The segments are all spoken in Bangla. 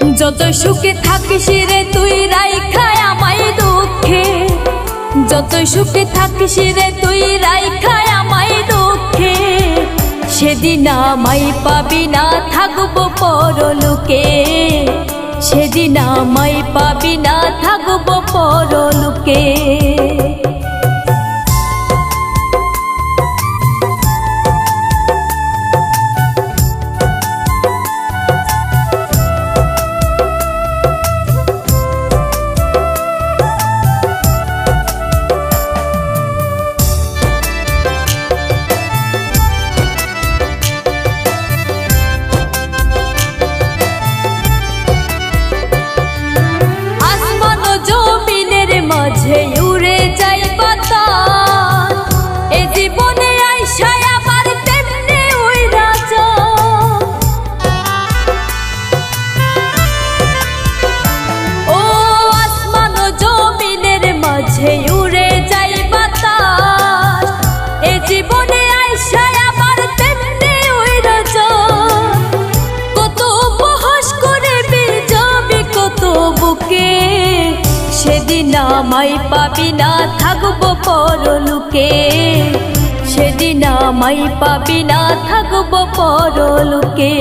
যত সুখে থাকিস রে তুই রাই খায় আমায় দুঃখে। যত সুখে থাকিস রে তুই রাই খায় আমায় দুঃখে। সেদিন আমায় পাবি না, থাকব পরলোকে। সেদিন আমায় পাবি না, থাকব পরলোকে। সেদিন আমায় পাবি না থাকব পরলুকে সেদিন আমায় পাবি না থাকব পরলুকে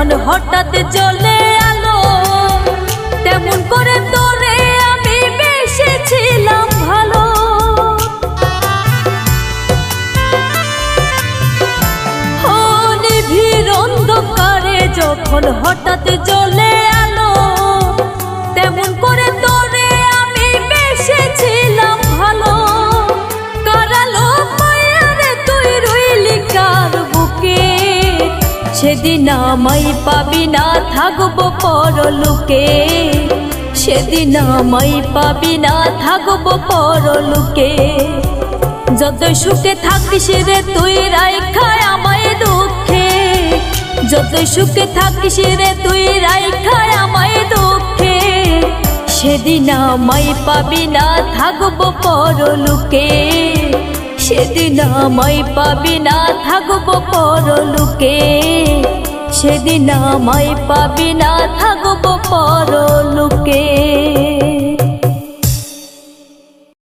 যখন হঠাৎ চলে আলো, তেমন করে তোরে আমি বেসেছিলাম ভালো। ও নিভিড় অন্ধকারে যখন হঠাৎ জ্বলে সেদিন আমায় পাবি না, থাকব পরলুকে। সেদিন আমায় পাবি না, থাকব পরলুকে। যত সুখে থাকিস রে তুই রাই খায় আমায় দুঃখে। যত সুখে থাকিস রে তুই রাই খায় আমায় দুঃখে। সেদিন আমায় পাবি না, থাকব পরলুকে। সেদিন আমায় পাবি না থাকব পরলোকে। সেদিন আমায় পাবি না থাকব পরলুকে।